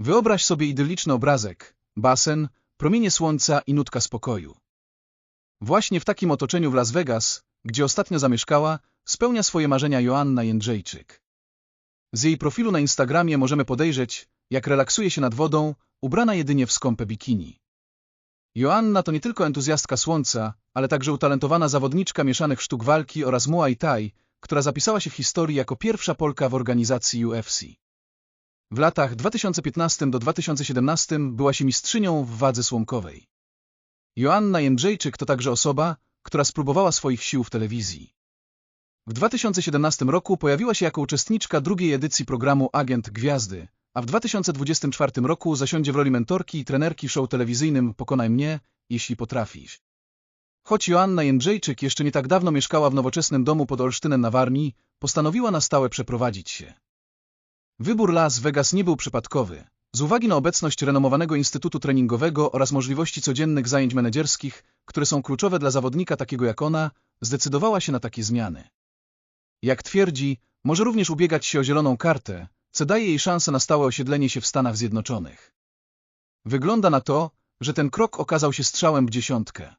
Wyobraź sobie idylliczny obrazek, basen, promienie słońca i nutka spokoju. Właśnie w takim otoczeniu w Las Vegas, gdzie ostatnio zamieszkała, spełnia swoje marzenia Joanna Jędrzejczyk. Z jej profilu na Instagramie możemy podejrzeć, jak relaksuje się nad wodą, ubrana jedynie w skąpe bikini. Joanna to nie tylko entuzjastka słońca, ale także utalentowana zawodniczka mieszanych sztuk walki oraz Muay Thai, która zapisała się w historii jako pierwsza Polka w organizacji UFC. W latach 2015 do 2017 była się mistrzynią w wadze słomkowej. Joanna Jędrzejczyk to także osoba, która spróbowała swoich sił w telewizji. W 2017 roku pojawiła się jako uczestniczka drugiej edycji programu Agent Gwiazdy, a w 2024 roku zasiądzie w roli mentorki i trenerki show telewizyjnym Pokonaj mnie, jeśli potrafisz. Choć Joanna Jędrzejczyk jeszcze nie tak dawno mieszkała w nowoczesnym domu pod Olsztynem na Warmii, postanowiła na stałe przeprowadzić się. Wybór Las Vegas nie był przypadkowy. Z uwagi na obecność renomowanego instytutu treningowego oraz możliwości codziennych zajęć menedżerskich, które są kluczowe dla zawodnika takiego jak ona, zdecydowała się na takie zmiany. Jak twierdzi, może również ubiegać się o zieloną kartę, co daje jej szansę na stałe osiedlenie się w Stanach Zjednoczonych. Wygląda na to, że ten krok okazał się strzałem w dziesiątkę.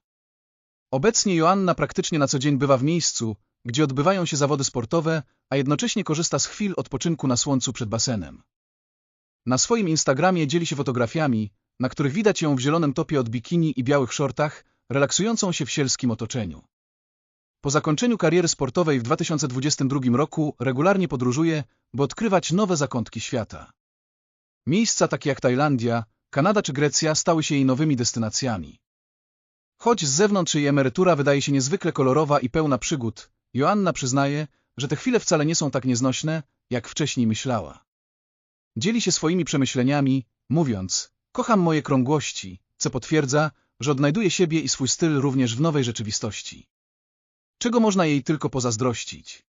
Obecnie Joanna praktycznie na co dzień bywa w miejscu, gdzie odbywają się zawody sportowe, a jednocześnie korzysta z chwil odpoczynku na słońcu przed basenem. Na swoim Instagramie dzieli się fotografiami, na których widać ją w zielonym topie od bikini i białych shortach, relaksującą się w sielskim otoczeniu. Po zakończeniu kariery sportowej w 2022 roku regularnie podróżuje, by odkrywać nowe zakątki świata. Miejsca takie jak Tajlandia, Kanada czy Grecja stały się jej nowymi destynacjami. Choć z zewnątrz jej emerytura wydaje się niezwykle kolorowa i pełna przygód, Joanna przyznaje, że te chwile wcale nie są tak nieznośne, jak wcześniej myślała. Dzieli się swoimi przemyśleniami, mówiąc, kocham moje krągłości, co potwierdza, że odnajduje siebie i swój styl również w nowej rzeczywistości. Czego można jej tylko pozazdrościć?